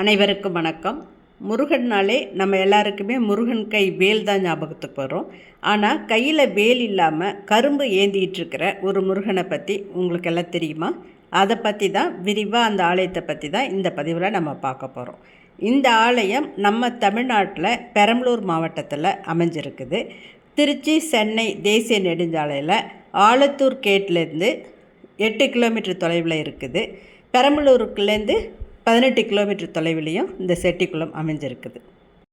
அனைவருக்கும் வணக்கம். முருகன்னாலே நம்ம எல்லாருக்குமே முருகன் கை வேல் தான் ஞாபகத்துக்கு வரும். ஆனால் கையில் வேல் இல்லாமல் கரும்பு ஏந்திக்கிட்டு இருக்கிற ஒரு முருகனை பற்றி உங்களுக்கு எல்லாம் தெரியுமா? அதை பற்றி தான் விரிவாக அந்த ஆலயத்தை பற்றி தான் இந்த பதிவில் நம்ம பார்க்க போகிறோம் இந்த ஆலயம் நம்ம தமிழ்நாட்டில் பெரம்பலூர் மாவட்டத்தில் அமைஞ்சிருக்குது. திருச்சி சென்னை தேசிய நெடுஞ்சாலையில் ஆலத்தூர் கேட்லேருந்து எட்டு கிலோமீட்டர் தொலைவில் இருக்குது. பெரம்பலூருக்குலேருந்து பதினெட்டு கிலோமீட்டர் தொலைவிலையும் இந்த செட்டிக்குளம் அமைஞ்சிருக்குது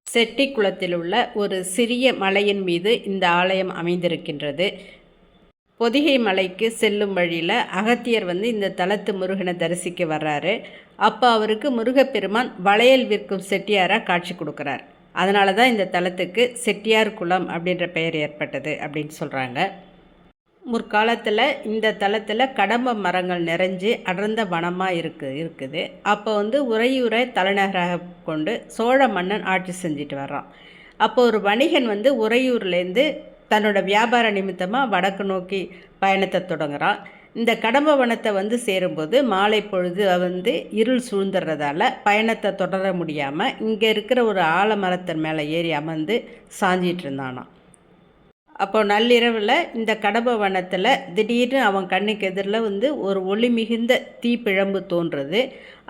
செட்டிக்குளத்தில் உள்ள ஒரு சிறிய மலையின் மீது இந்த ஆலயம் அமைந்திருக்கின்றது. பொதிகை மலைக்கு செல்லும் வழியில் அகத்தியர் வந்து இந்த தலத்து முருகனை தரிசிக்க வர்றாரு. அப்போ அவருக்கு முருகப்பெருமான் வளையல் விற்கும் செட்டியாராக காட்சி கொடுக்குறார். அதனால தான் இந்த தலத்துக்கு செட்டியார் குளம் அப்படின்ற பெயர் ஏற்பட்டது அப்படின்னு சொல்கிறாங்க முற்காலத்தில் இந்த தளத்தில் கடம்ப மரங்கள் நிறைஞ்சு அடர்ந்த வனமாக இருக்கு இருக்குது. அப்போ வந்து உறையூரை தலைநகராக கொண்டு சோழ மன்னன் ஆட்சி செஞ்சுட்டு வர்றான். அப்போ ஒரு வணிகன் வந்து உறையூர்லேருந்து தன்னோட வியாபார நிமித்தமாக வடக்கு நோக்கி பயணத்தை தொடங்குறான். இந்த கடம்ப வனத்தை வந்து சேரும்போது மாலை பொழுது வந்து இருள் சூழ்ந்துடுறதால பயணத்தை தொடர முடியாமல் இங்கே இருக்கிற ஒரு ஆலமரத்தின் மேலே ஏறி அமர்ந்து சாஞ்சிட்டு இருந்தானான் அப்போ நள்ளிரவில் இந்த கடம்ப வனத்தில் திடீர்னு அவன் கண்ணுக்கு எதிரில் வந்து ஒரு ஒளி மிகுந்த தீப்பிழம்பு தோன்றுறது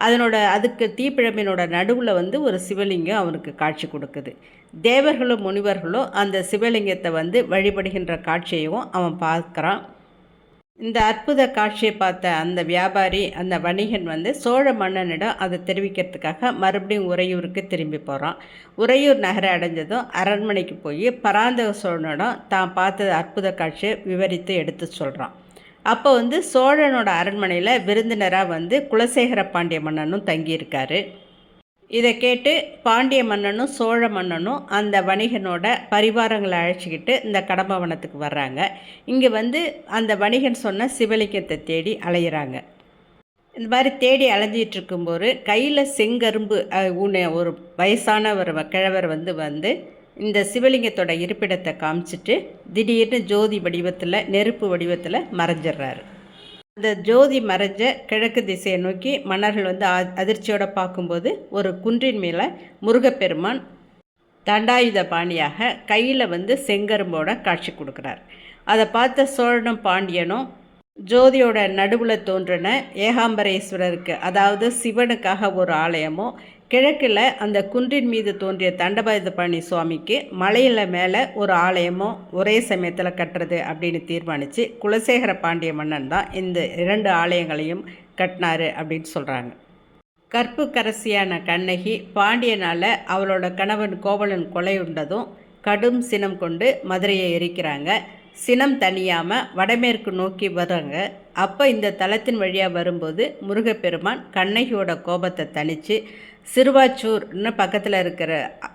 அதனோட அதுக்கு தீப்பிழம்பினோட நடுவில் வந்து ஒரு சிவலிங்கம் அவனுக்கு காட்சி கொடுக்குது. தேவர்களும் முனிவர்களும் அந்த சிவலிங்கத்தை வந்து வழிபடுகின்ற காட்சியையும் அவன் பார்க்குறான். இந்த அற்புத காட்சியை பார்த்த அந்த வியாபாரி அந்த வணிகன் வந்து சோழ மன்னனிடம் அதை தெரிவிக்கிறதுக்காக மறுபடியும் உறையூருக்கு திரும்பி போகிறான் உறையூர் நகரை அடைஞ்சதும் அரண்மனைக்கு போய் பராந்தக சோழனிடம் தான் பார்த்த அற்புத காட்சியை விவரித்து எடுத்து சொல்கிறான் அப்போ வந்து சோழனோட அரண்மனையில் விருந்தினராக வந்து குலசேகர பாண்டிய மன்னனும் தங்கியிருக்காரு. இதை கேட்டு பாண்டிய மன்னனும் சோழ மன்னனும் அந்த வணிகனோட பரிவாரங்களை அழைச்சிக்கிட்டு இந்த கடம்பவனத்துக்கு வர்றாங்க. இங்கே வந்து அந்த வணிகன் சொன்ன சிவலிங்கத்தை தேடி அலையிறாங்க. இந்த மாதிரி தேடி அலைஞ்சிட்டு இருக்கும்போது கையில் செங்கரும்பு உன்னை ஒரு வயசான கிழவர் வந்து வந்து இந்த சிவலிங்கத்தோட இருப்பிடத்தை காமிச்சிட்டு திடீர்னு ஜோதி வடிவத்தில் நெருப்பு வடிவத்தில் மறைஞ்சிடுறாரு அந்த ஜோதி மறைஞ்ச கிழக்கு திசையை நோக்கி மன்னர்கள் வந்து அதிர்ச்சியோடு பார்க்கும்போது ஒரு குன்றின் மேலே முருகப்பெருமான் தண்டாயுத பாணியாக கையில் வந்து செங்கரும்போட காட்சி கொடுக்குறார். அதை பார்த்த சோழனும் பாண்டியனும் ஜோதியோட நடுவில் தோன்றின ஏகாம்பரேஸ்வரருக்கு அதாவது சிவனுக்காக ஒரு ஆலயமும் கிழக்கில் அந்த குன்றின் மீது தோன்றிய தண்டபாயுதபாணி சுவாமிக்கு மலையில் மேலே ஒரு ஆலயமும் ஒரே சமயத்தில் கட்டுறது அப்படின்னு தீர்மானித்து குலசேகர பாண்டிய மன்னன் தான் இந்த இரண்டு ஆலயங்களையும் கட்டினாரு அப்படின்னு சொல்கிறாங்க கற்புக்கரசியான கண்ணகி பாண்டியனால் அவளோட கணவன் கோவலன் கொலை உண்டதும் கடும் சினம் கொண்டு மதுரையை எரிக்கிறாங்க. சினம் தனியாமல் வடமேற்கு நோக்கி வராங்க அப்போ இந்த தலத்தின் வழியாக வரும்போது முருகப்பெருமான் கண்ணகியோட கோபத்தை தணித்து சிறுவாச்சூர்னு பக்கத்தில் இருக்கிற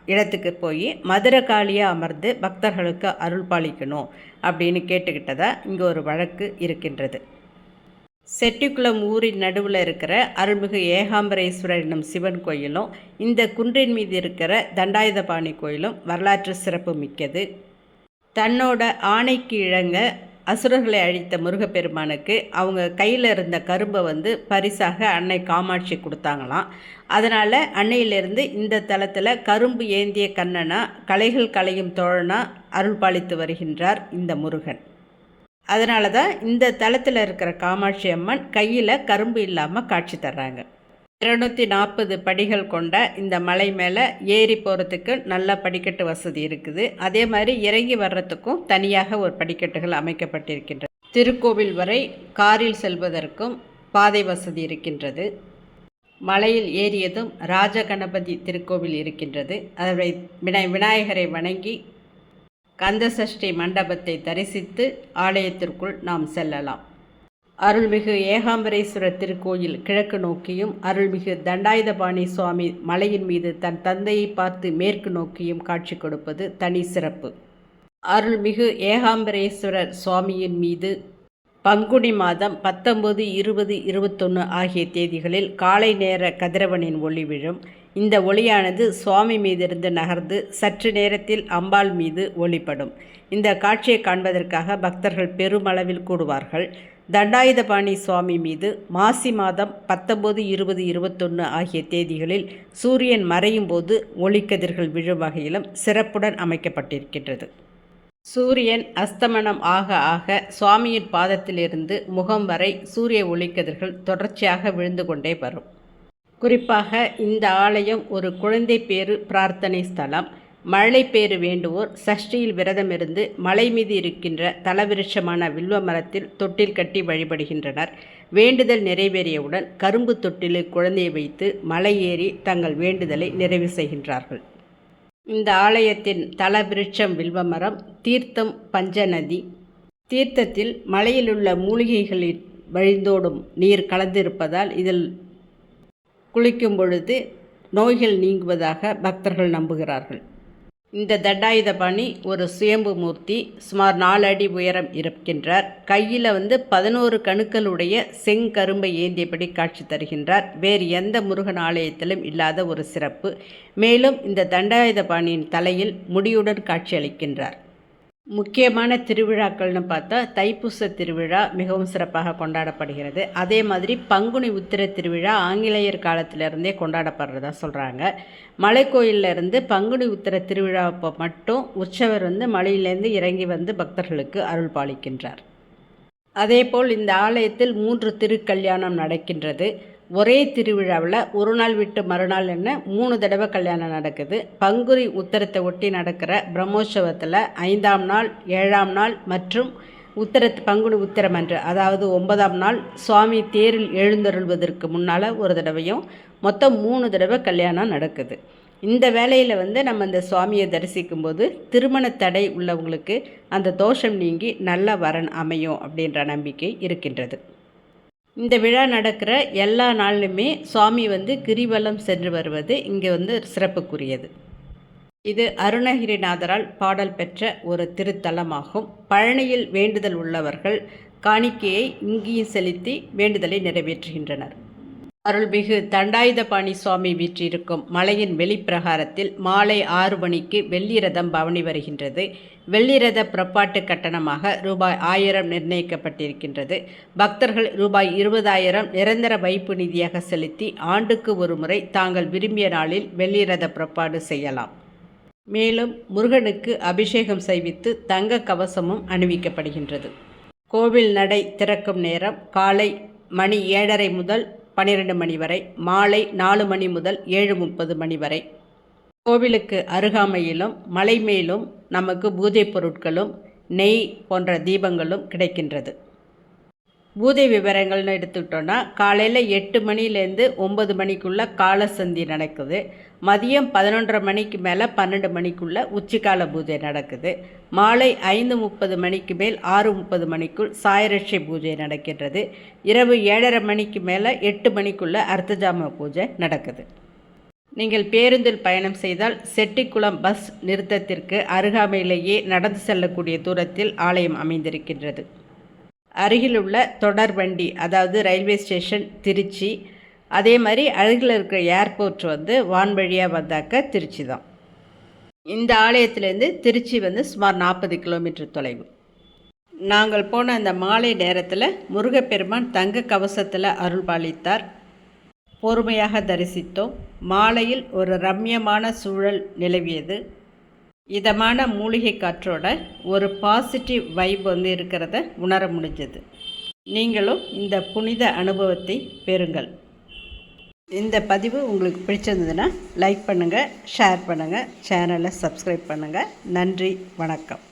இடத்துக்கு போய் மதுரை காளியாக அமர்ந்து பக்தர்களுக்கு அருள் பாலிக்கணும் அப்படின்னு கேட்டுக்கிட்டதா இங்கே ஒரு வழக்கு இருக்கின்றது. செட்டிக்குளம் ஊரின் நடுவில் இருக்கிற அருள்மிகு ஏகாம்பரேஸ்வரர் என்னும் சிவன் கோயிலும் இந்த குன்றின் மீது இருக்கிற தண்டாயுதபாணி கோயிலும் வரலாற்று சிறப்பு மிக்கது. தன்னோட ஆணைக்கு இழங்க அசுரர்களை அழித்த முருகப்பெருமானுக்கு அவங்க கையில் இருந்த கரும்பை வந்து பரிசாக அன்னை காமாட்சி கொடுத்தாங்களாம். அதனால் அன்னையிலிருந்து இந்த தலத்தில் கரும்பு ஏந்திய கண்ணனா கலைகள் கலையும் தோழனா அருள்பாலித்து வருகின்றார் இந்த முருகன். அதனால தான் இந்த தளத்தில் இருக்கிற காமாட்சி அம்மன் கையில் கரும்பு இல்லாமல் காட்சி தர்றாங்க. இருநூற்றி நாற்பது படிகள் கொண்ட இந்த மலை மேலே ஏறி போகிறதுக்கு நல்ல படிக்கட்டு வசதி இருக்குது. அதே மாதிரி இறங்கி வர்றதுக்கும் தனியாக ஒரு படிக்கட்டுகள் அமைக்கப்பட்டிருக்கின்றது திருக்கோவில் வரை காரில் செல்வதற்கும் பாதை வசதி இருக்கின்றது. மலையில் ஏறியதும் ராஜகணபதி திருக்கோவில் இருக்கின்றது. அதை வினா விநாயகரை வணங்கி கந்தசஷ்டி மண்டபத்தை தரிசித்து ஆலயத்திற்குள் நாம் செல்லலாம். அருள்மிகு ஏகாம்பரேஸ்வரர் திருக்கோயில் கிழக்கு நோக்கியும் அருள்மிகு தண்டாயுதபாணி சுவாமி மலையின் மீது தன் தந்தையை பார்த்து மேற்கு நோக்கியும் காட்சி கொடுப்பது தனி சிறப்பு. அருள்மிகு ஏகாம்பரேஸ்வரர் சுவாமியின் மீது பங்குனி மாதம் பத்தொம்பது இருபது இருபத்தொன்று ஆகிய தேதிகளில் காலை நேர கதிரவனின் ஒளி விழும். இந்த ஒளியானது சுவாமி மீதிருந்து நகர்ந்து சற்று நேரத்தில் அம்பாள் மீது ஒளிப்படும். இந்த காட்சியை காண்பதற்காக பக்தர்கள் பெருமளவில் கூடுவார்கள். தண்டாயுதபாணி சுவாமி மீது மாசி மாதம் பத்தொம்போது இருபது இருபத்தொன்று ஆகிய தேதிகளில் சூரியன் மறையும் போது ஒளிக்கதிர்கள் விழும் வகையிலும் சிறப்புடன் அமைக்கப்பட்டிருக்கின்றது. சூரியன் அஸ்தமனம் ஆக ஆக சுவாமியின் பாதத்திலிருந்து முகம் வரை சூரிய ஒளிக்கதிர்கள் தொடர்ச்சியாக விழுந்து கொண்டே வரும். குறிப்பாக இந்த ஆலயம் ஒரு குழந்தை பேறு பிரார்த்தனை ஸ்தலம். மழை பேறு வேண்டுவோர் சஷ்டியில் விரதமிருந்து மலை மீது இருக்கின்ற தலவிருஷமான வில்வ மரத்தில் தொட்டில் கட்டி வழிபடுகின்றனர். வேண்டுதல் நிறைவேறியவுடன் கரும்பு தொட்டிலில் குழந்தையை வைத்து மலை ஏறி தங்கள் வேண்டுதலை நிறைவு செய்கின்றார்கள். இந்த ஆலயத்தின் தலவிருட்சம் வில்வமரம் தீர்த்தம் பஞ்சநதி தீர்த்தத்தில் மலையிலுள்ள மூலிகைகளில் வழிந்தோடும் நீர் கலந்திருப்பதால் இதில் குளிக்கும் பொழுது நோய்கள் நீங்குவதாக பக்தர்கள் நம்புகிறார்கள். இந்த தண்டாயுதபாணி ஒரு சுயம்பு மூர்த்தி சுமார் நாலு அடி உயரம் இருக்கின்றார். கையில் வந்து பதினோரு கணுக்களுடைய செங்கரும்பை ஏந்தியபடி காட்சி தருகின்றார். வேறு எந்த முருகன் ஆலயத்திலும் இல்லாத ஒரு சிறப்பு. மேலும் இந்த தண்டாயுதபாணியின் தலையில் முடியுடன் காட்சி அளிக்கின்றார். முக்கியமான திருவிழாக்கள்னு பார்த்தா தைப்பூச திருவிழா மிகவும் சிறப்பாக கொண்டாடப்படுகிறது. அதே மாதிரி பங்குனி உத்திர திருவிழா ஆங்கிலேயர் காலத்திலிருந்தே கொண்டாடப்படுறதா சொல்கிறாங்க மலைக்கோயிலிருந்து பங்குனி உத்திர திருவிழா அப்போ மட்டும் உற்சவர் வந்து மலையிலேருந்து இறங்கி வந்து பக்தர்களுக்கு அருள் பாலிக்கின்றார். அதேபோல் இந்த ஆலயத்தில் மூன்று திருக்கல்யாணம் நடக்கின்றது. ஒரே திருவிழாவில் ஒரு நாள் விட்டு மறுநாள் என்ன மூணு தடவை கல்யாணம் நடக்குது. பங்குரி உத்தரத்தை ஒட்டி நடக்கிற பிரம்மோற்சவத்தில் ஐந்தாம் நாள் ஏழாம் நாள் மற்றும் உத்தரத்து பங்குனி உத்தரம் அன்று அதாவது ஒன்பதாம் நாள் சுவாமி தேரில் எழுந்தருள்வதற்கு முன்னால் ஒரு தடவையும் மொத்தம் மூணு தடவை கல்யாணம் நடக்குது. இந்த வேலையில் வந்து நம்ம இந்த சுவாமியை தரிசிக்கும் போது திருமண தடை உள்ளவங்களுக்கு அந்த தோஷம் நீங்கி நல்ல வரன் அமையும் அப்படின்ற நம்பிக்கை இருக்கின்றது. இந்த விழா நடக்கிற எல்லா நாளிலுமே சுவாமி வந்து கிரிவலம் சென்று வருவது இங்கே வந்து சிறப்புக்குரியது. இது அருணகிரிநாதரால் பாடல் பெற்ற ஒரு திருத்தலமாகும். பழனியில் வேண்டுதல் உள்ளவர்கள் காணிக்கையை இங்கேயும் செலுத்தி வேண்டுதலை நிறைவேற்றுகின்றனர். அருள்மிகு தண்டாயுதபாணி சுவாமி வீற்றிருக்கும் மலையின் வெளிப்பிரகாரத்தில் மாலை ஆறு மணிக்கு வெள்ளி ரதம் பவனி வருகின்றது. வெள்ளி ரத புறப்பாட்டு கட்டணமாக ரூபாய் ஆயிரம் நிர்ணயிக்கப்பட்டிருக்கின்றது. பக்தர்கள் ரூபாய் இருபதாயிரம் நிரந்தர வைப்பு நிதியாக செலுத்தி ஆண்டுக்கு ஒரு முறை தாங்கள் விரும்பிய நாளில் வெள்ளி ரத புறப்பாடு செய்யலாம். மேலும் முருகனுக்கு அபிஷேகம் செய்வித்து தங்க கவசமும் அணிவிக்கப்படுகின்றது. கோவில் நடை திறக்கும் நேரம் காலை மணி ஏழரை முதல் பன்னிரெண்டு மணி வரை மாலை நாலு மணி முதல் ஏழு முப்பது மணி வரை. கோவிலுக்கு அருகாமையிலும் மலை மேலும் நமக்கு பூஜை பொருட்களும் நெய் போன்ற தீபங்களும் கிடைக்கின்றது. பூஜை விவரங்கள்னு எடுத்துக்கிட்டோன்னா காலையில் எட்டு மணிலேருந்து ஒம்பது மணிக்குள்ளே காலசந்தி நடக்குது. மதியம் பதினொன்றரை மணிக்கு மேலே பன்னெண்டு மணிக்குள்ளே உச்சிக்கால பூஜை நடக்குது. மாலை ஐந்து முப்பது மணிக்கு மேல் ஆறு முப்பது மணிக்குள் சாயரட்சை பூஜை நடக்கின்றது. இரவு ஏழரை மணிக்கு மேலே எட்டு மணிக்குள்ளே அர்த்தஜாம பூஜை நடக்குது. நீங்கள் பேருந்தில் பயணம் செய்தால் செட்டிக்குளம் பஸ் நிறுத்தத்திற்கு அருகாமையிலேயே நடந்து செல்லக்கூடிய தூரத்தில் ஆலயம் அமைந்திருக்கின்றது. அருகிலுள்ள தொடர்வண்டி அதாவது ரயில்வே ஸ்டேஷன் திருச்சி அதே மாதிரி அருகில் இருக்கிற ஏர்போர்ட் வந்து வான்வழியாக வந்தாக்க திருச்சி தான். இந்த ஆலயத்திலேருந்து திருச்சி வந்து சுமார் நாற்பது கிலோமீட்டர் தொலைவு. நாங்கள் போன அந்த மாலை நேரத்தில் முருகப்பெருமான் தங்க கவசத்தில் அருள் பாலித்தார் பொறுமையாக தரிசித்தோம். மாலையில் ஒரு ரம்யமான சூழல் நிலவியது. இதமான மூலிகை காற்றோட ஒரு பாசிட்டிவ் வைப் வந்து இருக்கிறத உணர முடிஞ்சது. நீங்களும் இந்த புனித அனுபவத்தை பெறுங்கள். இந்த பதிவு உங்களுக்கு பிடிச்சிருந்ததுன்னா லைக் பண்ணுங்கள் ஷேர் பண்ணுங்கள் சேனலை சப்ஸ்கிரைப் பண்ணுங்கள் நன்றி வணக்கம்.